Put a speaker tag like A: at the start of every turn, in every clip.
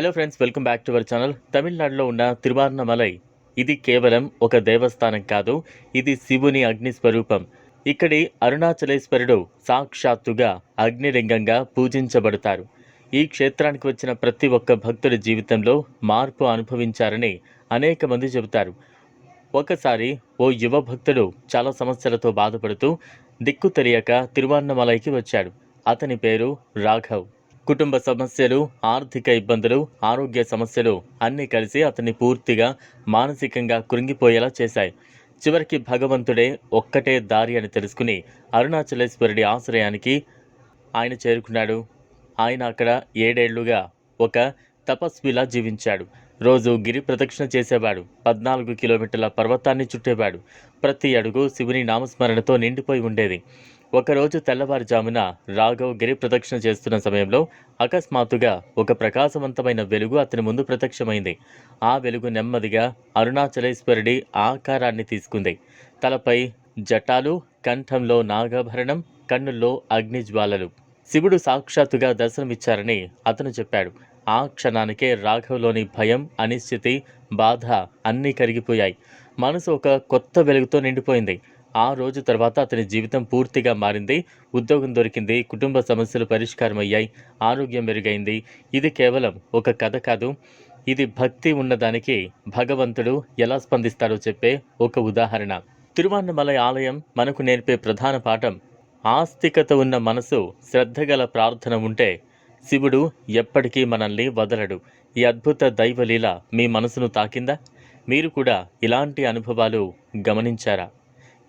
A: Hello friends welcome back to our channel తమిళనాడులో ఉన్న తిరువార్ణమలై ఇది కేవలం ఒక దేవస్థానం కాదు ఇది శివుని అగ్ని స్వరూపం. ఇక్కడి అరుణాచలేశ్వరుడు సాక్షాత్తుగా అగ్నిలింగంగా పూజించబడతారు. ఈ క్షేత్రానికి వచ్చిన ప్రతి ఒక్క భక్తుడి జీవితంలో మార్పు అనుభవించారని అనేక మంది చెబుతారు. ఒకసారి ఓ యువ భక్తుడు చాలా సమస్యలతో బాధపడుతూ దిక్కు తెలియక తిరువార్ణమలైకి వచ్చాడు. అతని పేరు రాఘవ్. కుటుంబ సమస్యలు ఆర్థిక ఇబ్బందులు ఆరోగ్య సమస్యలు అన్నీ కలిసి అతన్ని పూర్తిగా మానసికంగా కృంగిపోయేలా చేశాయి. చివరికి భగవంతుడే ఒక్కటే దారి అని తెలుసుకుని అరుణాచలేశ్వరుడి ఆశ్రయానికి ఆయన చేరుకున్నాడు. ఆయన అక్కడ ఏడేళ్ళుగా ఒక తపస్విలా జీవించాడు. రోజు గిరి ప్రదక్షిణ చేసేవాడు. పద్నాలుగు కిలోమీటర్ల పర్వతాన్ని చుట్టేవాడు. ప్రతి అడుగు శివుని నామస్మరణతో నిండిపోయి ఉండేది. ఒకరోజు తెల్లవారుజామున రాఘవ్ గిరి ప్రదక్షిణ చేస్తున్న సమయంలో అకస్మాత్తుగా ఒక ప్రకాశవంతమైన వెలుగు అతని ముందు ప్రత్యక్షమైంది. ఆ వెలుగు నెమ్మదిగా అరుణాచలేశ్వరుడి ఆకారాన్ని తీసుకుంది. తలపై జటాలు కంఠంలో నాగాభరణం కన్నుల్లో అగ్నిజ్వాలలు. శివుడు సాక్షాత్తుగా దర్శనమిచ్చారని అతను చెప్పాడు. ఆ క్షణానికే రాఘవ్లోని భయం అనిశ్చితి బాధ అన్నీ కరిగిపోయాయి. మనసు ఒక కొత్త వెలుగుతో నిండిపోయింది. ఆ రోజు తర్వాత అతని జీవితం పూర్తిగా మారింది. ఉద్యోగం దొరికింది. కుటుంబ సమస్యలు పరిష్కారమయ్యాయి. ఆరోగ్యం మెరుగైంది. ఇది కేవలం ఒక కథ కాదు. ఇది భక్తి ఉన్నదానికి భగవంతుడు ఎలా స్పందిస్తారో చెప్పే ఒక ఉదాహరణ. తిరువన్నమలై ఆలయం మనకు నేర్పే ప్రధాన పాఠం ఆస్తికత ఉన్న మనసు శ్రద్ధగల ప్రార్థన ఉంటే శివుడు ఎప్పటికీ మనల్ని వదలడు. ఈ అద్భుత దైవలీల మీ మనసును తాకిందా? మీరు కూడా ఇలాంటి అనుభవాలు గమనించారా?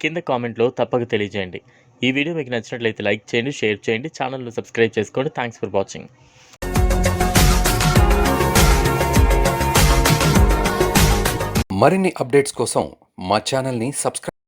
A: కింద కామెంట్లో తప్పక తెలియజేయండి. ఈ వీడియో మీకు నచ్చినట్లయితే లైక్ చేయండి షేర్ చేయండి ఛానల్ను సబ్స్క్రైబ్ చేసుకోండి. థ్యాంక్స్ ఫర్ వాచింగ్
B: మరిన్ని అప్డేట్స్ కోసం మా ఛానల్ని సబ్స్క్రైబ్